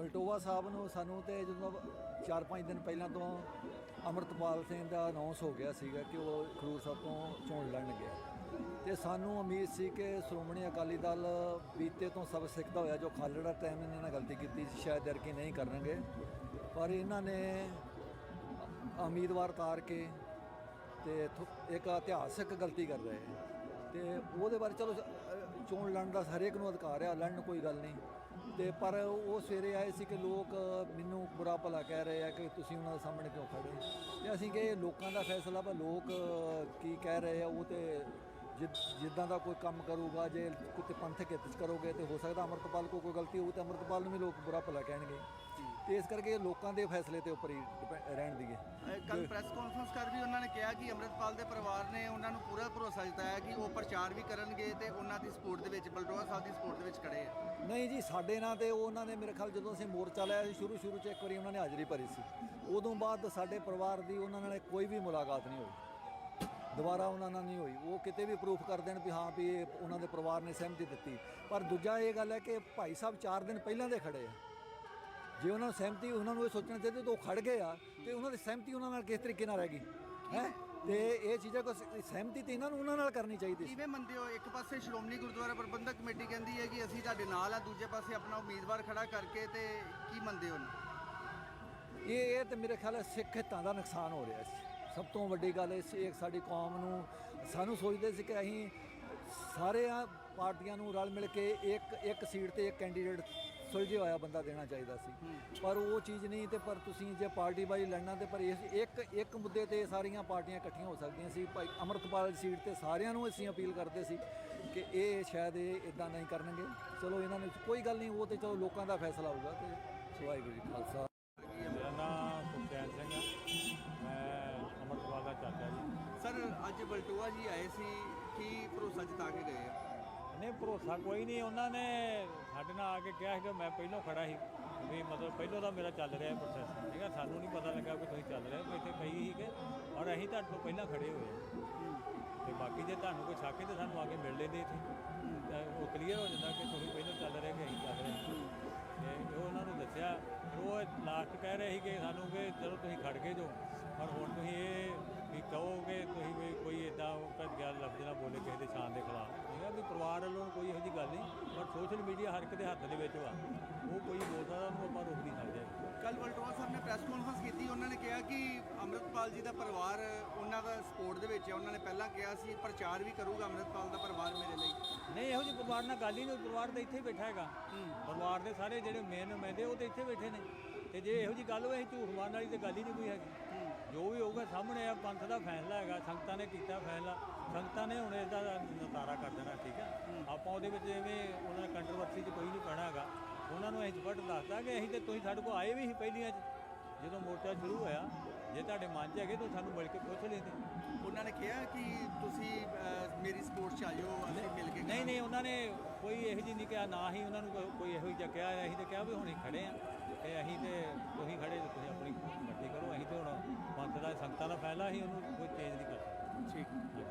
ਬਲਟੋਆ ਸਾਹਿਬ ਨੂੰ ਸਾਨੂੰ ਤੇ ਜਦੋਂ 4-5 ਦਿਨ ਪਹਿਲਾਂ ਤੋਂ ਅਮਰਤਪਾਲ ਸਿੰਘ ਦਾ ਅਨਾਉਂਸ ਹੋ ਗਿਆ ਸੀਗਾ ਕਿ ਉਹ ਖਰੂਰ ਸਾਹਿਬ ਤੋਂ ਚੋਣ ਲੜਨ ਗਿਆ। ਤੇ ਸਾਨੂੰ ਉਮੀਦ ਸੀ ਕਿ ਸ਼੍ਰੋਮਣੀ ਅਕਾਲੀ ਦਲ ਬੀਤੇ ਤੋਂ ਸਭ ਸਿੱਖਦਾ ਹੋਇਆ, ਜੋ ਖਾਲੜਾ ਟਾਈਮ ਇਹਨਾਂ ਨੇ ਗਲਤੀ ਕੀਤੀ ਸੀ, ਸ਼ਾਇਦ ਐਰਕੀ ਨਹੀਂ ਕਰਨਗੇ। ਪਰ ਇਹਨਾਂ ਨੇ ਉਮੀਦਵਾਰ ਤਾਰ ਕੇ ਤੇ ਇੱਕ ਇਤਿਹਾਸਕ ਗਲਤੀ ਕਰ ਰਹੇ। ਹੈ ਤੇ ਉਹਦੇ ਬਾਰੇ ਚਲੋ ਚੋਣ ਲੜਨ ਦਾ ਹਰੇਕ ਨੂੰ ਅਧਿਕਾਰ ਆ ਲੜਨ ਕੋਈ ਗੱਲ ਨਹੀਂ। ਤੇ ਪਰ ਉਹ ਸਵੇਰੇ ਆਏ ਸੀ ਕਿ ਲੋਕ ਮੈਨੂੰ ਬੁਰਾ ਭਲਾ ਕਹਿ ਰਹੇ ਆ ਕਿ ਤੁਸੀਂ ਉਹਨਾਂ ਦੇ ਸਾਹਮਣੇ ਕਿਉਂ ਖੜੇ ਤੇ ਅਸੀਂ ਕਿ ਲੋਕਾਂ ਦਾ ਫੈਸਲਾ ਵਾ, ਲੋਕ ਕੀ ਕਹਿ ਰਹੇ ਆ, ਉਹ ਤੇ ਜਿ- ਜਿੱਦਾਂ ਦਾ ਕੋਈ ਕੰਮ ਕਰੂਗਾ, ਜੇ ਕਿਤੇ ਪੰਥਕ ਹਿੱਤ 'ਚ ਕਰੋਗੇ ਤੇ ਹੋ ਸਕਦਾ ਅਮਰਤਪਾਲ ਕੋ ਕੋਈ ਗਲਤੀ ਹੋਊ ਤਾਂ ਅਮਰਤਪਾਲ ਨੂੰ ਵੀ ਲੋਕ ਬੁਰਾ ਭਲਾ ਕਹਿਣਗੇ। ਤੇ ਇਸ ਕਰਕੇ ਲੋਕਾਂ ਦੇ ਫੈਸਲੇ ਤੇ ਉੱਪਰ ਹੀ ਡਿਪੈ- ਰਹਿਣ ਦੀਏ ਕੱਲ ਪ੍ਰੈਸ ਕਾਨਫਰੰਸ ਕਰ ਵੀ ਉਹਨਾਂ ਨੇ ਕਿਹਾ ਕਿ ਅੰਮ੍ਰਿਤਪਾਲ ਦੇ ਪਰਿਵਾਰ ਨੇ ਉਹਨਾਂ ਨੂੰ ਪੂਰਾ ਭਰੋਸਾ ਜਤਾਇਆ ਕਿ ਉਹ ਪ੍ਰਚਾਰ ਵੀ ਕਰਨਗੇ ਤੇ ਉਹਨਾਂ ਦੀ ਸਪੋਰਟ ਦੇ ਵਿੱਚ ਬਲਟੋਆ ਸਾਹਿਬ ਦੀ ਸਪੋਰਟ ਦੇ ਵਿੱਚ ਖੜੇ ਆ। ਨਹੀਂ ਜੀ ਸਾਡੇ ਨਾਲ ਤੇ ਉਹ ਉਹਨਾਂ ਨੇ ਮੇਰੇ ਖਿਆਲ ਜਦੋਂ ਅਸੀਂ ਮੋਰਚਾ ਲਿਆ ਸੀ ਸ਼ੁਰੂ ਸ਼ੁਰੂ 'ਚ ਇੱਕ ਵਾਰੀ ਉਹਨਾਂ ਨੇ ਹਾਜ਼ਰੀ ਭਰੀ ਸੀ। ਉਦੋਂ ਬਾਅਦ ਸਾਡੇ ਪਰਿਵਾਰ ਦੀ ਉਹਨਾਂ ਨਾਲ ਕੋਈ ਵੀ ਮੁਲਾਕਾਤ ਨਹੀਂ ਹੋਈ। ਦੁਬਾਰਾ ਉਹਨਾਂ ਨਾਲ ਨਹੀਂ ਹੋਈ। ਉਹ ਕਿਤੇ ਵੀ ਪ੍ਰੂਫ ਕਰ ਦੇਣ ਵੀ ਹਾਂ ਵੀ ਇਹ ਉਹਨਾਂ ਦੇ ਪਰਿਵਾਰ ਨੇ ਸਹਿਮਤੀ ਦਿੱਤੀ। ਪਰ ਦੂਜਾ ਇਹ ਗੱਲ ਹੈ ਕਿ ਭਾਈ ਸਾਹਿਬ 4 ਦਿਨ ਪਹਿਲਾਂ ਦੇ ਖੜੇ ਆ। ਜੇ ਉਹਨਾਂ ਨੂੰ ਸਹਿਮਤੀ ਉਹਨਾਂ ਨੂੰ ਇਹ ਸੋਚਣਾ ਚਾਹੀਦਾ ਤਾਂ ਉਹ ਖੜ ਗਏ ਆ ਤੇ ਉਹਨਾਂ ਦੀ ਸਹਿਮਤੀ ਉਹਨਾਂ ਨਾਲ ਕਿਸ ਤਰੀਕੇ ਨਾਲ ਰਹਿ ਗਈ ਹੈ? ਤੇ ਇਹ ਚੀਜ਼ਾਂ ਕੋ ਸਹਿਮਤੀ ਤੇ ਇਹਨਾਂ ਨੂੰ ਉਹਨਾਂ ਨਾਲ ਕਰਨੀ ਚਾਹੀਦੀ ਸੀ। ਕਿਵੇਂ ਮੰਨਦੇ ਹੋ? ਇੱਕ ਪਾਸੇ ਸ਼੍ਰੋਮਣੀ ਗੁਰਦੁਆਰਾ ਪ੍ਰਬੰਧਕ ਕਮੇਟੀ ਕਹਿੰਦੀ ਹੈ ਕਿ ਅਸੀਂ ਤੁਹਾਡੇ ਨਾਲ ਆ ਦੂਜੇ ਪਾਸੇ ਆਪਣਾ ਉਮੀਦਵਾਰ ਖੜਾ ਕਰਕੇ ਤੇ ਕੀ ਮੰਨਦੇ ਹੋ ਇਹ ਇਹ ਤੇ ਮੇਰੇ ਖਿਆਲ ਹੈ ਸਿੱਖ ਹਿੱਤਾਂ ਦਾ ਨੁਕਸਾਨ ਹੋ ਰਿਹਾ ਸੀ। ਸਭ ਤੋਂ ਵੱਡੀ ਗੱਲ ਇਹ ਸੀ ਇੱਕ ਸਾਡੀ ਕੌਮ ਨੂੰ ਸਾਨੂੰ ਸੋਚਦੇ ਸੀ ਕਿ ਅਸੀਂ ਸਾਰੇ ਆ ਪਾਰਟੀਆਂ ਨੂੰ ਰਲ ਮਿਲ ਕੇ ਇੱਕ ਇੱਕ ਸੀਟ ਤੇ ਇੱਕ ਕੈਂਡੀਡੇਟ ਸੁਲਝਿਆ ਹੋਇਆ ਬੰਦਾ ਦੇਣਾ ਚਾਹੀਦਾ ਸੀ। ਪਰ ਉਹ ਚੀਜ਼ ਨਹੀਂ ਤੇ ਪਰ ਤੁਸੀਂ ਜੇ ਪਾਰਟੀ ਬਾਈ ਲੜਨਾ ਤੇ ਪਰ ਇਸ ਇੱਕ ਇੱਕ ਮੁੱਦੇ ਤੇ ਸਾਰੀਆਂ ਪਾਰਟੀਆਂ ਇਕੱਠੀਆਂ ਹੋ ਸਕਦੀਆਂ ਸੀ। ਭਾਈ ਅਮਰਤਪਾਲ ਦੀ ਸੀਟ ਤੇ ਸਾਰਿਆਂ ਨੂੰ ਅਸੀਂ ਅਪੀਲ ਕਰਦੇ ਸੀ ਕਿ ਇਹ ਸ਼ਾਇਦ ਇਹ ਇਦਾਂ ਨਹੀਂ ਕਰਨਗੇ। ਚਲੋ ਇਹਨਾਂ ਨੇ ਕੋਈ ਗੱਲ ਨਹੀਂ ਉਹ ਤੇ ਚਲੋ ਲੋਕਾਂ ਦਾ ਫੈਸਲਾ ਹੋਊਗਾ ਤੇ ਜੀ ਕਾ ਖਾਲਸਾ। ਮੇਰਾ ਨਾਮ ਸੁਖਚੈਨ ਸਿੰਘ ਆ। ਮੈਂ ਅਮਰਪਾਲ ਦਾ ਚਾਚਾ ਜੀ। ਸਰ ਅੱਜ ਬਲਟੋਆ ਜੀ ਆਏ ਸੀ ਕੀ ਭਰੋਸਾ ਜਤਾ ਕੇ ਗਏ ਆ? ਨਹੀਂ ਭਰੋਸਾ ਕੋਈ ਨਹੀਂ, ਉਹਨਾਂ ਨੇ ਸਾਡੇ ਨਾਲ ਆ ਕੇ ਕਿਹਾ ਸੀ ਕਿ ਮੈਂ ਪਹਿਲਾਂ ਖੜਾ ਸੀ, ਵੀ ਮਤਲਬ ਪਹਿਲਾਂ ਦਾ ਮੇਰਾ ਚੱਲ ਰਿਹਾ ਪ੍ਰੋਸੈਸ ਠੀਕ ਹੈ ਸਾਨੂੰ ਨਹੀਂ ਪਤਾ ਲੱਗਾ ਕਿ ਤੁਸੀਂ ਚੱਲ ਰਹੇ ਹੋ ਇੱਥੇ ਕਈ ਸੀਗੇ ਔਰ ਅਸੀਂ ਤੁਹਾਡੇ ਤੋਂ ਪਹਿਲਾਂ ਖੜੇ ਹੋਏ ਹਾਂ। ਤੇ ਬਾਕੀ ਜੇ ਤੁਹਾਨੂੰ ਕੋਈ ਸ਼ੱਕ ਹੈ ਤਾਂ ਸਾਨੂੰ ਆ ਕੇ ਮਿਲ ਲੈਂਦੇ ਇੱਥੇ ਤਾਂ ਉਹ ਕਲੀਅਰ ਹੋ ਜਾਂਦਾ ਕਿ ਤੁਸੀਂ ਪਹਿਲਾਂ ਚੱਲ ਰਹੇ ਕਿ ਅਸੀਂ ਚੱਲ ਰਹੇ ਹਾਂ। ਤੇ ਉਹ ਉਹਨਾਂ ਨੂੰ ਦੱਸਿਆ ਉਹ ਲਾਸਟ ਕਹਿ ਰਹੇ ਸੀ ਕਿ ਸਾਨੂੰ ਕਿ ਚਲੋ ਤੁਸੀਂ ਖੜ ਕੇ ਜੋ, ਪਰ ਹੁਣ ਤੁਸੀਂ ਇਹ ਵੀ ਕਹੋਗੇ, ਤੁਸੀਂ ਵੀ ਕੋਈ ਇਦਾਂ ਗੱਲ ਲਫ਼ਜ਼ ਨਾ ਬੋਲੇ ਕਿਸੇ ਦੇ ਸ਼ਾਨ ਦੇ ਖਿਲਾਫ ਠੀਕ ਹੈ ਵੀ ਪਰਿਵਾਰ ਵੱਲੋਂ ਕੋਈ ਇਹੋ ਜਿਹੀ ਗੱਲ ਨਹੀਂ ਪਰ ਇੱਕ ਦੇ ਹੱਥ ਦੇ ਵਿੱਚ ਵਾ। ਉਹ ਕੋਈ ਬੋਲ ਸਕਦਾ ਉਹਨੂੰ ਆਪਾਂ ਰੋਕ ਨਹੀਂ ਸਕਦੇ। ਕੱਲ ਬਲਟੋਆ ਸਾਹਿਬ ਨੇ ਪ੍ਰੈਸ ਕਾਨਫਰੰਸ ਕੀਤੀ ਉਹਨਾਂ ਨੇ ਕਿਹਾ ਕਿ ਅੰਮ੍ਰਿਤਪਾਲ ਜੀ ਦਾ ਪਰਿਵਾਰ ਉਹਨਾਂ ਦਾ ਸਪੋਰਟ ਦੇ ਵਿੱਚ ਹੈ। ਉਹਨਾਂ ਨੇ ਪਹਿਲਾਂ ਕਿਹਾ ਸੀ ਪ੍ਰਚਾਰ ਵੀ ਕਰੂਗਾ ਅੰਮ੍ਰਿਤਪਾਲ ਦਾ ਪਰਿਵਾਰ ਮੇਰੇ ਲਈ। ਨਹੀਂ ਇਹੋ ਜਿਹੀ ਪਰਿਵਾਰ ਨਾਲ ਗੱਲ ਹੀ ਨਹੀਂ ਪਰਿਵਾਰ ਤਾਂ ਇੱਥੇ ਹੀ ਬੈਠਾ ਹੈਗਾ। ਪਰਿਵਾਰ ਦੇ ਸਾਰੇ ਜਿਹੜੇ ਮੇਨ ਨੁਮਾਇੰਦੇ ਉਹ ਤਾਂ ਇੱਥੇ ਬੈਠੇ ਨੇ। ਤੇ ਜੇ ਇਹੋ ਜਿਹੀ ਗੱਲ ਅਸੀਂ ਝੂਠ ਮਾਰਨ ਵਾਲੀ ਤਾਂ ਗੱਲ ਹੀ ਨਹੀਂ ਕੋਈ ਹੈਗੀ। ਹੋਊਗਾ ਸਾਹਮਣੇ ਆ ਪੰਥ ਦਾ ਫੈਸਲਾ ਹੈਗਾ ਸੰਗਤਾਂ ਨੇ ਕੀਤਾ ਫੈਸਲਾ। ਸੰਗਤਾਂ ਨੇ ਹੁਣ ਇਹਦਾ ਨਤਾਰਾ ਕਰ ਦੇਣਾ ਠੀਕ ਹੈ। ਆਪਾਂ ਉਹਦੇ ਵਿੱਚ ਐਵੇਂ ਉਹਨਾਂ ਕੰਟਰੋਵਰਸੀ 'ਚ ਕੋਈ ਨਹੀਂ ਪੈਣਾ ਹੈਗਾ। ਉਹਨਾਂ ਨੂੰ ਅਸੀਂ ਸਪਸ਼ਟ ਦੱਸਦਾ ਕਿ ਅਸੀਂ ਤੇ ਤੁਸੀਂ ਸਾਡੇ ਕੋਲ ਆਏ ਵੀ ਸੀ ਪਹਿਲੀਆਂ 'ਚ। ਜਦੋਂ ਮੋਰਚਾ ਸ਼ੁਰੂ ਹੋਇਆ ਜੇ ਤੁਹਾਡੇ ਮਨ 'ਚ ਹੈਗੇ ਤਾਂ ਸਾਨੂੰ ਮਿਲ ਕੇ ਪੁੱਛ ਲੈਂਦੇ। ਉਹਨਾਂ ਨੇ ਕਿਹਾ ਕਿ ਤੁਸੀਂ ਮੇਰੀ ਸਪੋਰਟ 'ਚ ਆ ਜਾਓ ਅਸੀਂ ਮਿਲ ਕੇ ਨਹੀਂ ਨਹੀਂ ਉਹਨਾਂ ਨੇ ਕੋਈ ਇਹੋ ਜਿਹੀ ਨਹੀਂ ਕਿਹਾ ਨਾ ਹੀ ਉਹਨਾਂ ਨੂੰ ਕੋਈ- ਇਹੋ ਜਿਹਾ ਕਿਹਾ ਅਸੀਂ ਤਾਂ ਕਿਹਾ ਵੀ ਹੁਣ ਖੜੇ ਆ। ਤੇ ਅਸੀਂ ਤੇ ਤੁਸੀਂ ਖੜੇ ਤੇ ਤੁਸੀਂ ਆਪਣੀ ਮਰਜ਼ੀ ਕਰੋ ਅਸੀਂ ਤੇ ਹੁਣ ਪੰਥ ਦਾ